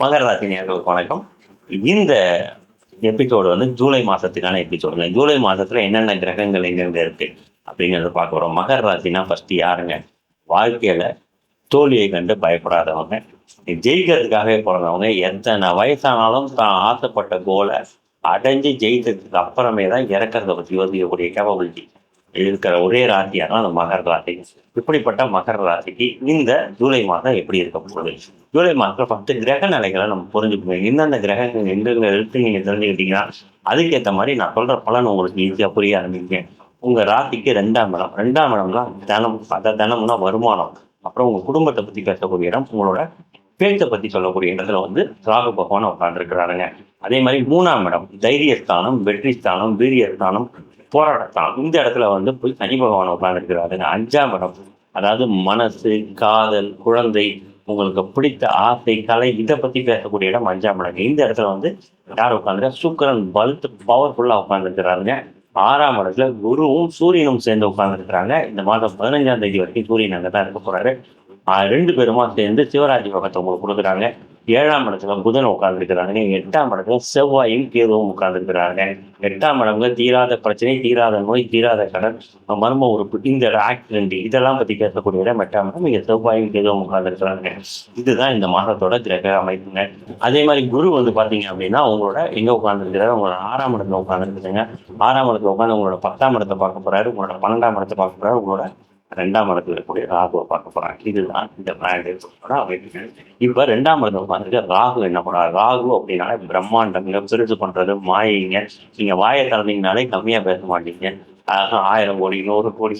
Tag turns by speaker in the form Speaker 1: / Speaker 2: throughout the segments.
Speaker 1: மகர ராசி வணக்கம். இந்த எபிசோடு வந்து ஜூலை மாதத்துக்கான எபிசோடுங்க ஜூலை மாதத்தில் என்னென்ன கிரகங்கள் எங்கெங்க இருக்குது அப்படிங்கிறத பார்க்க போறோம். மகர ராசினா ஃபஸ்ட்டு யாருங்க? வாழ்க்கையில் தோல்வியை கண்டு பயப்படாதவங்க ஜெயிக்கிறதுக்காகவே பிறந்தவங்க எத்தனை வயசானாலும் தான் ஆசைப்பட்ட கோலை அடைஞ்சு ஜெயித்ததுக்கு அப்புறமே தான் இறக்கிறத பற்றி யோசிக்கக்கூடிய கேப்பபிலிட்டி இருக்கிற ஒரே ராசியாக தான் அந்த மகர ராசி. இப்படிப்பட்ட மகர ராசிக்கு இந்த ஜூலை மாதம் எப்படி இருக்க போகுது? ஜூலை மாதத்தில் பத்து கிரக நிலைகளை நம்ம புரிஞ்சுக்கணும். எந்தெந்த கிரகங்கள் எங்கெங்க இருக்கு நீங்கள் தெரிஞ்சுக்கிட்டீங்கன்னா அதுக்கேற்ற மாதிரி நான் சொல்கிற பலன் உங்களுக்கு ஈஸியாக புரிய ஆரம்பிங்க உங்கள் ராசிக்கு ரெண்டாம் இடம். ரெண்டாம் இடம் தான் தனம் அதை தனம்னா வருமானம். அப்புறம் உங்கள் குடும்பத்தை பற்றி பேசக்கூடிய இடம் உங்களோட பேச்சை பற்றி சொல்லக்கூடிய இடத்துல வந்து ராகு பகவான் உட்காந்துருக்கிறாருங்க அதே மாதிரி மூணாம் இடம் தைரியஸ்தானம் வெற்றி ஸ்தானம் வீரியஸ்தானம் போராடத்தான் இந்த இடத்துல வந்து போய் சனி பகவான் உட்காந்துருக்கிறாரு அஞ்சாம் இடம். அதாவது மனசு காதல் குழந்தை உங்களுக்கு பிடித்த ஆசை கலை இதை பற்றி பேசக்கூடிய இடம் அஞ்சாம் இடம். இந்த இடத்துல வந்து யார் உட்காந்துருக்கா சுக்கரன் பல்த் பவர்ஃபுல்லாக உட்காந்துருக்கிறாருங்க ஆறாம் இடத்துல குருவும் சூரியனும் சேர்ந்து உட்காந்துருக்கிறாங்க இந்த மாதம் பதினஞ்சாம் தேதி வரைக்கும் சூரியன் அங்கே தான் இருக்க போறாரு. ரெண்டு பேருமா சேர்ந்து சிவராஜ் பகத்தை உங்களுக்கு கொடுக்குறாங்க. ஏழாம் இடத்துல புதன் உட்கார்ந்துருக்கிறாங்க. எட்டாம் இடத்துல செவ்வாயும் கேதுவும் உட்கார்ந்துருக்கிறாங்க. எட்டாம் இடம்ல தீராத பிரச்சனை தீராத நோய் தீராத கடன் மர்ம உறுப்பு. இந்த ஆக்சிடென்ட் இதெல்லாம் பத்தி பேசக்கூடிய இடம் எட்டாம் இடம். இங்கே செவ்வாயும் கேதுவும் உட்கார்ந்துருக்கிறாங்க. இதுதான் இந்த மாதத்தோட கிரக அமைப்புங்க. அதே மாதிரி குரு வந்து பாத்தீங்க அப்படின்னா உங்களோட எங்க உட்கார்ந்துருக்கிறாரு? உங்களோட ஆறாம் இடத்துல உட்கார்ந்துருக்குதுங்க ஆறாம் இடத்துல உட்காந்து உங்களோட பத்தாம் இடத்தை பார்க்க போறாரு. உங்களோட பன்னெண்டாம் இடத்தை பார்க்க போறாரு. உங்களோட ரெண்டாம் இடத்துல இருக்கக்கூடிய ராகுவை பார்க்க போறாங்க. இதுதான் இந்த பிராண்டோட இப்போ இப்ப ரெண்டாம் இடத்துல பார்த்துட்டு ராகு என்ன பண்றாரு? ராகு அப்படின்னாலே பிரம்மாண்டங்க பெருசு பண்றது மாயிங்க. நீங்க வாயை திறந்தீங்கனாலே கம்மியா பேச மாட்டீங்க. ஆக ஆயிரம் கோடி நூறு கோடி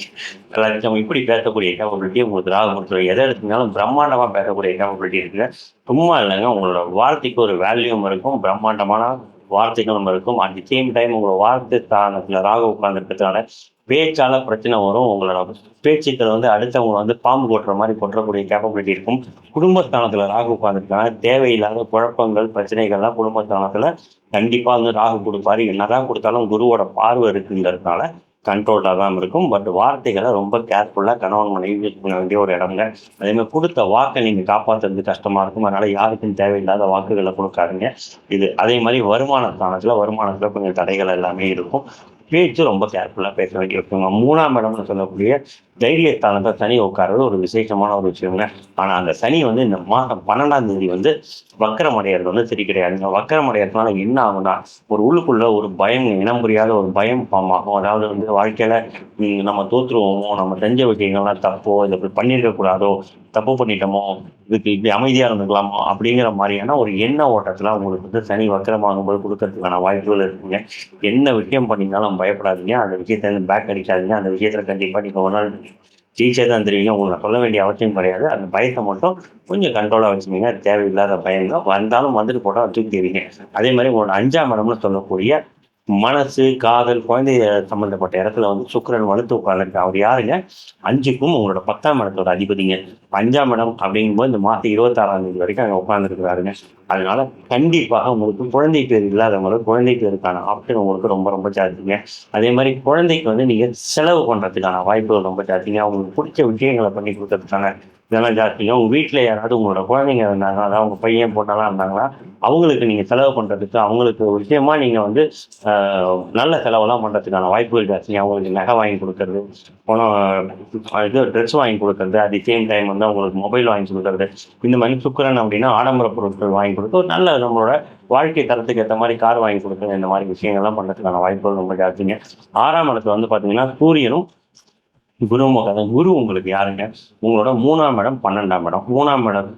Speaker 1: லட்சம் இப்படி பேசக்கூடிய கேப்பபிலிட்டி உங்களுக்கு ராகு கொடுத்துரும் எதை எடுத்துனாலும் பிரம்மாண்டமா பேசக்கூடிய கேப்பபிலிட்டி இருக்குங்க. சும்மா இல்லைங்க உங்களோட வார்த்தைக்கு ஒரு வேல்யூம் இருக்கும். பிரம்மாண்டமான வார்த்தைகளும் இருக்கும். அட் தி சேம் டைம் உங்களோட வார்த்தை ஸ்தானத்தில் ராகு உட்கார்ந்துருக்கிறதுனால பேச்சால பிரச்சனை வரும். உங்களோட பேச்சுக்கள் வந்து அடுத்தவங்க வந்து பாம்பு கொட்டுற மாதிரி கொட்டக்கூடிய கேப்பபிலிட்டி இருக்கும். குடும்பஸ்தானத்தில் ராகு உட்காந்துருக்காங்க தேவையில்லாத குழப்பங்கள் பிரச்சனைகள்லாம் குடும்பஸ்தானத்தில் கண்டிப்பாக வந்து ராகு கொடுப்பாரு. என்னதான் கொடுத்தாலும் குருவோட பார்வை இருக்குங்கிறதுனால கண்ட்ரோலாக தான் இருக்கும். பட் வார்த்தைகளை ரொம்ப கேர்ஃபுல்லாக கணவன் மனைவி யூஸ் பண்ண வேண்டிய ஒரு இடம்ங்க. அதே மாதிரி கொடுத்த வாக்கை நீங்கள் காப்பாற்றுறது கஷ்டமாக இருக்கும். அதனால யாருக்கும் தேவையில்லாத வாக்குகளை கொடுக்காதீங்க. இது அதே மாதிரி வருமானஸ்தானத்தில் வருமானத்தில் கொஞ்சம் தடைகள் எல்லாமே இருக்கும். பேச்சு ரொம்ப கேர்ஃபுல்லாக பேச வேண்டி மூணாம் இடம்னு சொல்லக்கூடிய தைரியஸ்தானத்தை சனி உட்கார்றது ஒரு விசேஷமான ஒரு விஷயங்க. ஆனால் அந்த சனி வந்து இந்த மாதம் பன்னெண்டாம் தேதி வந்து வக்கரம் அடையிறது வந்து சரி கிடையாதுங்க வக்கரம் அடையிறதுனால என்ன ஆகும்னா ஒரு உள்ளுக்குள்ள ஒரு பயம் இனம் புரியாத ஒரு பயம் ஃபார்ம் ஆகும். அதாவது வந்து வாழ்க்கையில் நம்ம தோற்றுருவோமோ நம்ம செஞ்ச விஷயங்கள்லாம் தப்போ இதை இப்படி பண்ணியிருக்கக்கூடாதோ தப்பு பண்ணிட்டோமோ இதுக்கு இப்படி அமைதியாக இருந்துக்கலாமோ அப்படிங்கிற மாதிரியான ஒரு எண்ண ஓட்டத்தில் உங்களுக்கு வந்து சனி வக்கரமாகும் போது கொடுக்கறதுக்கான வாய்ப்புகள் இருக்குங்க. என்ன விஷயம் பண்ணீங்கனாலும் பயப்படாதீங்க. அந்த விஷயத்த வந்து பேக் அடிக்காதீங்க. அந்த விஷயத்தில் கண்டிப்பாக நீங்கள் ஒரு நாள் ஜெயிச்சே தான் தெரியுங்க உங்களுக்கு நான் சொல்ல வேண்டிய அவசியம் கிடையாது. அந்த பயத்தை மட்டும் கொஞ்சம் கண்ட்ரோலாக வச்சுக்கோங்க. தேவையில்லாத பயங்க வந்தாலும் வந்துட்டு போட்டால் தூக்கிடுவீங்க அதே மாதிரி உங்களோட அஞ்சாம் இடம்னு சொல்லக்கூடிய மனசு காதல் குழந்தை சம்பந்தப்பட்ட இடத்துல வந்து சுக்கிரன் வலுத்து உட்கார்ந்து அவர் யாருங்க? அஞ்சுக்கும் உங்களோட பத்தாம் இடத்தோட அதிபதிங்க. அஞ்சாம் இடம் அப்படிங்கும்போது இந்த மாதம் இருபத்தாறாம் தேதி வரைக்கும் அங்கே உட்கார்ந்துருக்கிறாருங்க. அதனால கண்டிப்பாக உங்களுக்கு குழந்தை பேர் இல்லாதவங்களுக்கு குழந்தை பேருக்கான ஆப்ஷன் உங்களுக்கு ரொம்ப ரொம்ப ஜாஸ்திங்க. அதே மாதிரி குழந்தைக்கு வந்து நீங்கள் செலவு பண்ணுறதுக்கான வாய்ப்புகள் ரொம்ப ஜாஸ்திங்க. அவங்களுக்கு பிடிச்ச விஷயங்களை பண்ணி கொடுக்கறதுக்கான இதெல்லாம் ஜாஸ்திங்க. உங்கள் வீட்டில் யாராவது உங்களோட குழந்தைங்க இருந்தாங்க அதாவது உங்கள் பையன் பொண்ணெல்லாம் இருந்தாங்களா அவங்களுக்கு நீங்கள் செலவு பண்ணுறதுக்கு அவங்களுக்கு விஷயமா நீங்கள் வந்து நல்ல செலவெல்லாம் பண்ணுறதுக்கான வாய்ப்புகள் ஜாஸ்திங்க. அவங்களுக்கு நகை வாங்கி கொடுக்கறது பணம் இது ட்ரெஸ் வாங்கி கொடுக்கறது அட் தி சேம் டைம் வந்து அவங்களுக்கு மொபைல் வாங்கி கொடுக்கறது. இந்த மாதிரி சுக்கரன் அப்படின்னா ஆடம்பர பொருட்கள் வாங்கி கொடுத்து ஒரு நல்ல நம்மளோட வாழ்க்கை தரத்துக்கு ஏற்ற மாதிரி கார் வாங்கி கொடுக்குற இந்த மாதிரி விஷயங்கள்லாம் பண்ணுறதுக்கான வாய்ப்புகள் ரொம்ப ஜாஸ்திங்க. ஆறாம் இடத்துல வந்து பார்த்தீங்கன்னா சூரியனும் குரு குரு உங்களுக்கு யாருங்க? உங்களோட மூணாம் இடம் பன்னெண்டாம் இடம். மூணாம் இடம்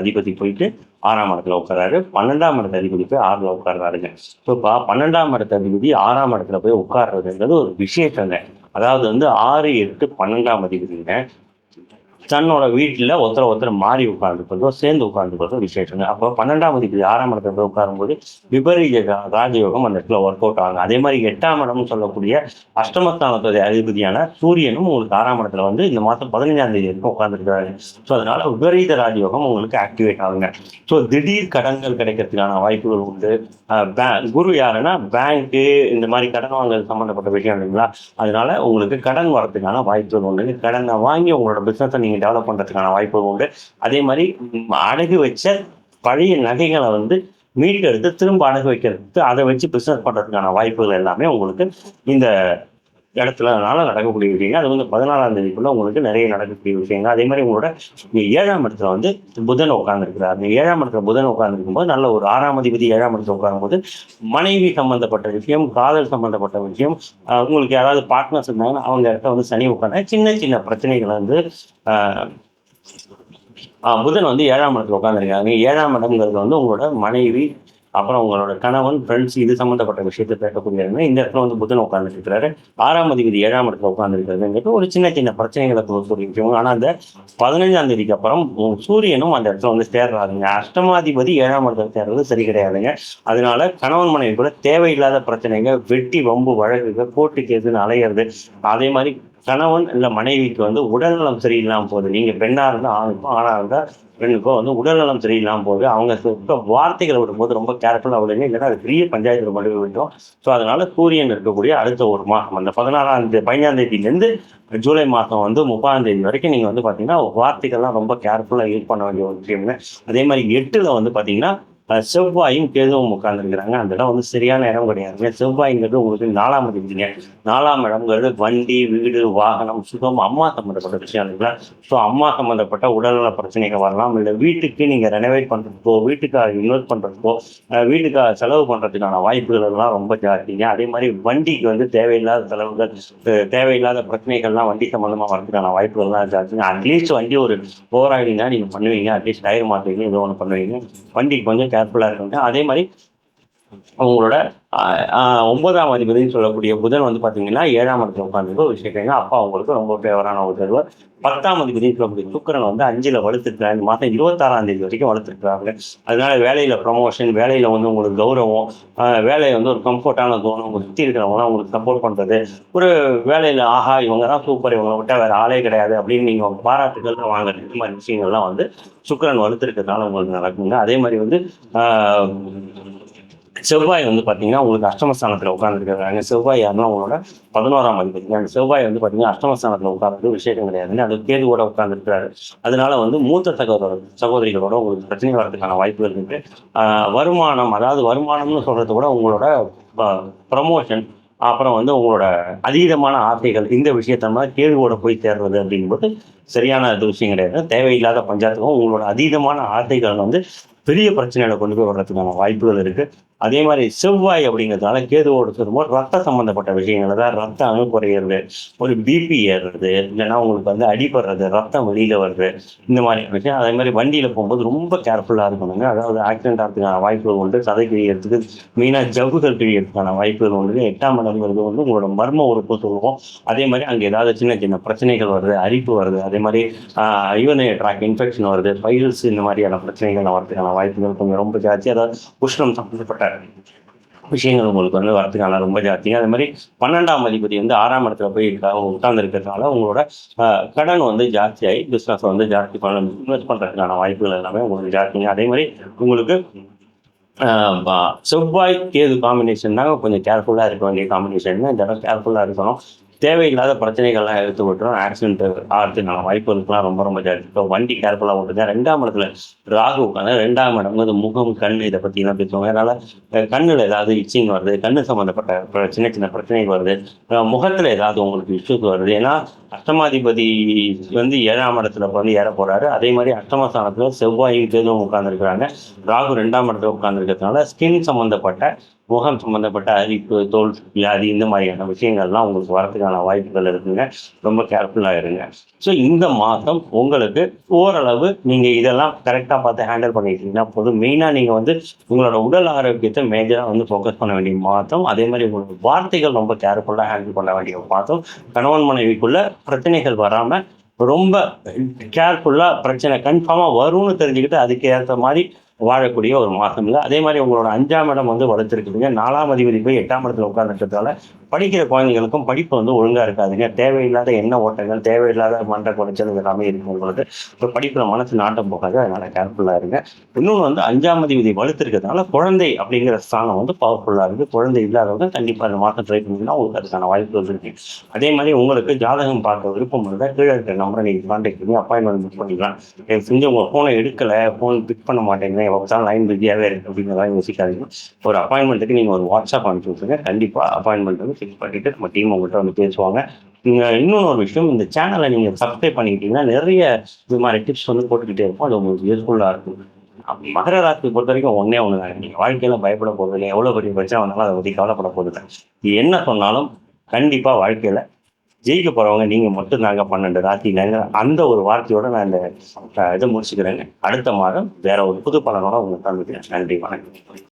Speaker 1: அதிபதி போயிட்டு ஆறாம் இடத்துல உட்காராரு பன்னெண்டாம் இடத்து அதிபதி போய் ஆறுல உட்கார்றாருங்க. ஸோ இப்போ பன்னெண்டாம் இடத்து அதிபதி ஆறாம் இடத்துல போய் உட்கார்றதுங்கிறது ஒரு விசேஷங்க. அதாவது வந்து ஆறு எட்டு பன்னெண்டாம் அதிபதிங்க. தன்னோட வீட்டில் ஒருத்தர ஒருத்தர் மாறி உட்கார்ந்துக்கிறதோ சேர்ந்து உட்கார்ந்துக்கிறதோ விசேஷங்க. அப்போ பன்னெண்டாம் அதிபதி ஆறாம் இடத்துல போய் உட்காரும்போது விபரீத ராஜயோகம் அந்த இடத்துல ஒர்க் அவுட் ஆகும் அதே மாதிரி எட்டாம் இடம்னு சொல்லக்கூடிய அஷ்டமஸ்தானத்துடைய அதிபதியான சூரியனும் உங்களுக்கு ஆறாம் இடத்துல வந்து இந்த மாதம் பதினஞ்சாம் தேதி வரைக்கும் உட்காந்துருக்காரு ஸோ அதனால விபரீத ராஜயோகம் உங்களுக்கு ஆக்டிவேட் ஆகுங்க. ஸோ திடீர் கடன்கள் கிடைக்கிறதுக்கான வாய்ப்புகள் உண்டு. பே- குரு யாருன்னா பேங்க்கு இந்த மாதிரி கடன் வாங்குறது சம்மந்தப்பட்ட விஷயம் இல்லைங்களா? அதனால உங்களுக்கு கடன் வரதுக்கான வாய்ப்புகள் உண்டு கடனை வாங்கி உங்களோட பிஸ்னஸை நீங்கள் டெவலப் பண்ணுறதுக்கான வாய்ப்புகள் உண்டு. அதே மாதிரி அடகு வச்ச பழைய நகைகளை வந்து மீட்டெடுத்து திரும்ப அடகு வைக்கிறது அதை வச்சு பிஸ்னஸ் பண்ணுறதுக்கான வாய்ப்புகள் எல்லாமே உங்களுக்கு இந்த இடத்துலனால நடக்கக்கூடிய விஷயங்கள். அது வந்து பதினாலாம் தேதிக்குள்ள உங்களுக்கு நிறைய நடக்கக்கூடிய விஷயங்கள். அதே மாதிரி உங்களோட ஏழாம் இடத்துல வந்து புதன் உட்கார்ந்துருக்கிறார். அந்த ஏழாம் இடத்துல புதன் உட்கார்ந்துருக்கும் போது நல்ல ஒரு ஆறாம் அதிபதி ஏழாம் இடத்துல உட்காரும்போது மனைவி சம்பந்தப்பட்ட விஷயம் காதல் சம்பந்தப்பட்ட விஷயம் உங்களுக்கு யாராவது பார்ட்னர்ஸ் இருந்தாங்கன்னா அவங்க இடத்த வந்து சனி உட்காந்து சின்ன சின்ன பிரச்சனைகள் வந்து புதன் வந்து ஏழாம் இடத்துல உட்காந்துருக்காங்க ஏழாம் இடம்ங்கிறது வந்து உங்களோட மனைவி அப்புறம் உங்களோட கணவன் ஃப்ரெண்ட்ஸ் இது சம்மந்தப்பட்ட விஷயத்தை பேசக்கூடிய இந்த இடத்துல வந்து புதன் உட்கார்ந்துட்டு ஆறாம் தேதி ஏழாம் இடத்துல உட்கார்ந்துருக்கிறதுங்கிறது ஒரு சின்ன சின்ன பிரச்சனைகளை கொடுக்கக்கூடிய விஷயம் ஆனால் அந்த பதினஞ்சாம் தேதிக்கு அப்புறம் சூரியனும் அந்த இடத்துல வந்து சேர்றாருங்க. அஷ்டமாதிபதி ஏழாம் இடத்துல சேர்றது சரி கிடையாதுங்க. அதனால கணவன் மனைவி கூட தேவையில்லாத பிரச்சனைங்க வெட்டி வம்பு வழக்குகள் கோர்ட்டு கேஸுன்னு அலையிறது அதே மாதிரி கணவன் இல்லை மனைவிக்கு வந்து உடல்நலம் சரியில்லாமல் போகுது. நீங்கள் பெண்ணாக இருந்தால் ஆணுக்கும் ஆணாக இருந்தால் பெண்ணுக்கோ வந்து உடல்நலம் சரியில்லாமல் போகுது. அவங்க இப்போ வார்த்தைகளை விடும்போது ரொம்ப கேர்ஃபுல்லாக விடுங்க. இல்லைன்னா அது பெரிய பஞ்சாயத்தில் கொண்டு விட்டோம் ஸோ அதனால சூரியன் இருக்கக்கூடிய அடுத்த ஒரு மாதம் அந்த பதினாறாம் தேதி பதினஞ்சாம் தேதியிலேருந்து ஜூலை மாதம் வந்து முப்பதாம் தேதி வரைக்கும் நீங்கள் வந்து பார்த்தீங்கன்னா வார்த்தைகள்லாம் ரொம்ப கேர்ஃபுல்லாக யூஸ் பண்ண வேண்டிய ஒரு விஷயம்னு அதே மாதிரி எட்டில் வந்து பார்த்தீங்கன்னா செவ்வாயும் கேதுவும் உட்கார்ந்துருக்கிறாங்க. அந்த இடம் வந்து சரியான இடம் கிடையாதுங்க செவ்வாய்ங்கிறது உங்களுக்கு நாலாம் இருக்குங்க நாலாம் இடம்ங்கிறது வண்டி வீடு வாகனம் சுகம் அம்மா சம்மந்தப்பட்ட விஷயம் இல்லைங்களா ஸோ அம்மா சம்மந்தப்பட்ட உடல்நல பிரச்சனைகள் வரலாம். இல்லை வீட்டுக்கு நீங்கள் ரெனோவேட் பண்ணுறதுக்கோ வீட்டுக்காக இன்வெஸ்ட் பண்ணுறதுக்கோ வீட்டுக்காக செலவு பண்ணுறதுக்கான வாய்ப்புகள் எல்லாம் ரொம்ப ஜாஸ்திங்க. அதே மாதிரி வண்டிக்கு வந்து தேவையில்லாத செலவுகள் தேவையில்லாத பிரச்சனைகள்லாம் வண்டி சம்மந்தமாக வரதுக்கான வாய்ப்புகள்லாம் ஜாஸ்திங்க. அட்லீஸ்ட் வண்டி ஒரு ஓவர் நீங்கள் பண்ணுவீங்க. அட்லீஸ்ட் டயர் மாற்றுவீங்க ஏதோ ஒன்று பண்ணுவீங்க. வண்டிக்கு கொஞ்சம் கேர்ஃபுல்லாக இருக்கணும். அதே மாதிரி உங்களோட ஆஹ், ஒன்பதாம் அதிபதினு சொல்லக்கூடிய புதன் வந்து பார்த்தீங்கன்னா ஏழாம் இடத்துல உட்காந்துருக்கு ஒரு விஷயம் அப்பா அவங்களுக்கு ரொம்ப ஃபேவரான ஒரு தருவார் பத்தாம் அதிபதினு சொல்லக்கூடிய சுக்கரன் வந்து அஞ்சில் வளர்த்துருக்காங்க இந்த மாதம் இருபத்தாறாம் தேதி வரைக்கும் வளர்த்துருக்குறாங்க அதனால வேலையில் ப்ரமோஷன் வேலையில் வந்து உங்களுக்கு கௌரவம் ஆஹ், வேலையை வந்து ஒரு கம்ஃபர்டான தோணும் உங்களுக்கு சுற்றி இருக்கிறவங்களாம் உங்களுக்கு சப்போர்ட் பண்ணுறது ஒரு வேலையில் ஆஹா இவங்க தான் சூப்பர் இவங்களை விட்டால் வேற ஆளே கிடையாது அப்படின்னு நீங்கள் பாராட்டுகள் வாங்குறது இந்த மாதிரி விஷயங்கள்லாம் வந்து சுக்கரன் வளர்த்துருக்கிறதுனால உங்களுக்கு நடக்குங்க. அதே மாதிரி வந்து ஆஹ், செவ்வாய் வந்து பார்த்தீங்கன்னா உங்களுக்கு அஷ்டமஸ்தானத்தில் உட்காந்துருக்காங்க செவ்வாய் யாருன்னா உங்களோட பதினோராம் அதிபதி. அந்த செவ்வாய் வந்து பார்த்தீங்கன்னா அஷ்டமஸ்தானத்தில் உட்காந்துருக்கு விசேஷம் கிடையாதுன்னு அது கேதுவோட உட்காந்துருக்காரு அதனால வந்து மூத்த சகோதர சகோதரிகளோட உங்களுக்கு பிரச்சனை வர்றதுக்கான வாய்ப்புகள் இருக்குது வருமானம் அதாவது வருமானம்னு சொல்கிறத விட உங்களோட ப்ரமோஷன் அப்புறம் வந்து உங்களோட அதீதமான ஆசைகள் இந்த விஷயத்தமா கேள்வோட போய் சேர்றது அப்படிங்கும்போது சரியான இது விஷயம் கிடையாது. தேவையில்லாத பஞ்சாயத்துக்கும் உங்களோட அதீதமான ஆசைகள் வந்து பெரிய பிரச்சனைகளை கொண்டு போய் வர்றதுக்கான வாய்ப்புகள் இருக்குது அதே மாதிரி செவ்வாய் அப்படிங்கிறதுனால கேதுவோடு சொல்லும்போது ரத்த சம்பந்தப்பட்ட விஷயங்கள் அதாவது ரத்த அணு குறையிறது ஒரு பிபி ஏறுறது இல்லைன்னா உங்களுக்கு வந்து அடிபடுறது ரத்தம் வெளியில் வருது இந்த மாதிரி விஷயம். அதே மாதிரி வண்டியில் போகும்போது ரொம்ப கேர்ஃபுல்லாக இருக்கணுங்க அதாவது ஆக்சிடென்ட் ஆகிறதுக்கான வாய்ப்புகள் உண்டு சதை கிழியறதுக்கு மெயினாக ஜவுகள் கிழியறதுக்கான வாய்ப்புகள் உண்டு. எட்டாம் இடங்கிறது வந்து உங்களோட மர்ம உறுப்பு சொல்லுவோம். அதே மாதிரி அங்கே ஏதாவது சின்ன சின்ன பிரச்சனைகள் வருது அரிப்பு வருது அதே மாதிரி யூனை ட்ராக் இன்ஃபெக்ஷன் வருது பைல்ஸ் இந்த மாதிரியான பிரச்சனைகள் வரதுக்கான வாய்ப்புகள் கொஞ்சம் ரொம்ப ஜாஸ்தி. அதாவது உஷ்ணம் சம்மந்தப்பட்ட விஷயங்கள் உங்களுக்கு வந்து வரதுக்கான ரொம்ப ஜாஸ்திங்க அதே மாதிரி பன்னெண்டாம் அதிபதி வந்து ஆறாம் இடத்துல போய் உட்கார்ந்து இருக்கிறதுனால உங்களோட ஆஹ், கடன் வந்து ஜாஸ்தியாகி பிஸ்னஸ் வந்து ஜாஸ்தி பண்ண இன்வெஸ்ட் பண்ணுறதுக்கான வாய்ப்புகள் எல்லாமே உங்களுக்கு ஜாஸ்திங்க அதே மாதிரி உங்களுக்கு ஆஹ், செவ்வாய் கேது காம்பினேஷன் தாங்க கொஞ்சம் கேர்ஃபுல்லாக இருக்க வேண்டிய காம்பினேஷன் இந்த இடம் கேர்ஃபுல்லாக இருக்கணும். தேவையில்லாத பிரச்சனைகள்லாம் எடுத்து விட்டுரும். ஆக்சிடென்ட் ஆகிறதுக்கான வாய்ப்புகளுக்குலாம் ரொம்ப ரொம்ப ஜாஸ்தி. இப்போ வண்டி கேர்ஃபுல்லாக ஓட்டுங்க ரெண்டாம் இடத்துல ராகு உட்காந்து ரெண்டாம் இடம் வந்து முகம் கண் இதை பற்றிலாம் பேசுவாங்க. அதனால் கண்ணில் ஏதாவது இச்சிங் வருது கண்ணு சம்மந்தப்பட்ட சின்ன சின்ன பிரச்சனைகள் வருது. முகத்தில் ஏதாவது உங்களுக்கு இஷ்யூஸ் வருது. ஏன்னா அஷ்டமாதிபதி வந்து ஏழாம் இடத்துல வந்து ஏற போகிறாரு அதே மாதிரி அஷ்டமஸ்தானத்தில் செவ்வாயும் கேதுவும் உட்கார்ந்துருக்கிறாங்க. ராகு ரெண்டாம் இடத்துல உட்காந்துருக்கிறதுனால ஸ்கின் சம்மந்தப்பட்ட முகம் சம்மந்தப்பட்ட அரிப்பு தோல் வியாதி இந்த மாதிரியான விஷயங்கள்லாம் உங்களுக்கு வரதுக்கான வாய்ப்புகள் இருக்குங்க. ரொம்ப கேர்ஃபுல்லாக இருங்க. ஸோ இந்த மாதம் உங்களுக்கு ஓரளவு நீங்கள் இதெல்லாம் கரெக்டாக பார்த்து ஹேண்டில் பண்ணிட்டீங்கன்னா போதும். மெயினாக நீங்கள் வந்து உங்களோட உடல் ஆரோக்கியத்தை மேஜராக வந்து ஃபோக்கஸ் பண்ண வேண்டிய மாதம். அதே மாதிரி உங்களோட வார்த்தைகள் ரொம்ப கேர்ஃபுல்லாக ஹேண்டில் பண்ண வேண்டிய மாதம். கணவன் மனைவிக்குள்ள பிரச்சனைகள் வராமல் ரொம்ப கேர்ஃபுல்லாக பிரச்சனை கன்ஃபார்மாக வரும்னு தெரிஞ்சுக்கிட்டு அதுக்கு ஏற்ற மாதிரி வாழக்கூடிய ஒரு மாதம் இல்லை. அதே மாதிரி உங்களோட அஞ்சாம் இடம் வந்து வளர்த்துருக்குதுங்க நாலாம் அதிபதி போய் எட்டாம் இடத்துல உட்கார்ந்துட்டதால படிக்கிற குழந்தைகளுக்கும் படிப்பு வந்து ஒழுங்காக இருக்காதுங்க. தேவையில்லாத எண்ண ஓட்டங்கள் தேவையில்லாத மன்ற குறைச்சல் இது எல்லாமே இருக்கும் உங்களுக்கு. இப்போ படிப்பில் மனசு நாட்டம் போகாது. அதனால கேர்ஃபுல்லாக இருங்க. இன்னொன்று வந்து அஞ்சாம் அதிபதி வளர்த்துருக்கிறதுனால குழந்தை அப்படிங்கிற ஸ்தானம் வந்து பவர்ஃபுல்லாக இருக்குது குழந்தை இல்லாதவங்க கண்டிப்பாக இந்த மாதம் ட்ரை பண்ணிங்கன்னா உங்களுக்கு அதுக்கான வாய்ப்பு இருக்கு. அதே மாதிரி உங்களுக்கு ஜாதகம் பார்க்க விருப்பம் இருந்தால் கீழே இருக்கிற நம்பரை நீங்கள் கான்டாக்ட் பண்ணி அப்பாயின்மெண்ட் புக் பண்ணிக்கலாம். எனக்கு செஞ்சு உங்கள் ஃபோனை எடுக்கலை ஃபோன் பிக் பண்ண மாட்டேங்க எப்போ லைன் பிஸியாகவே இருக்குது அப்படிங்கிறதா யோசிக்காதீங்க. ஒரு அப்பாயின்மெண்ட்டுக்கு நீங்கள் ஒரு வாட்ஸ்அப் அனுப்பிச்சு விட்ருங்க கண்டிப்பாக அப்பாயின்மெண்ட் வந்து ஃபிக்ஸ் பண்ணிவிட்டு நம்ம டீம் உங்கள்கிட்ட வந்து பேசுவாங்க. நீங்கள் இன்னொன்று ஒரு விஷயம் இந்த சேனலை நீங்கள் சப்ஸ்கிரைப் பண்ணிக்கிட்டீங்கன்னா நிறைய இது மாதிரி டிப்ஸ் வந்து போட்டுக்கிட்டே இருக்கும் அது உங்களுக்கு யூஸ்ஃபுல்லாக இருக்கும். மகர ராசியை பொறுத்த வரைக்கும் ஒன்றே ஒன்று தான் நீங்கள் வாழ்க்கையில் பயப்பட போகிறது இல்லை எவ்வளோ பெரிய பிரச்சனை வந்தாலும் அதை பற்றி கவலைப்பட போகிறது என்ன சொன்னாலும் கண்டிப்பாக வாழ்க்கையில் ஜெயிக்க போகிறவங்க நீங்கள் மட்டும் நாங்கள் பன்னெண்டு ராசினாங்க அந்த ஒரு வார்த்தையோட நான் இந்த இதை முடிச்சுக்கிறேங்க. அடுத்த மாதம் வேற ஒரு புது பலனோட உங்களுக்கு தந்துக்கிறேன் நன்றி வணக்கம்.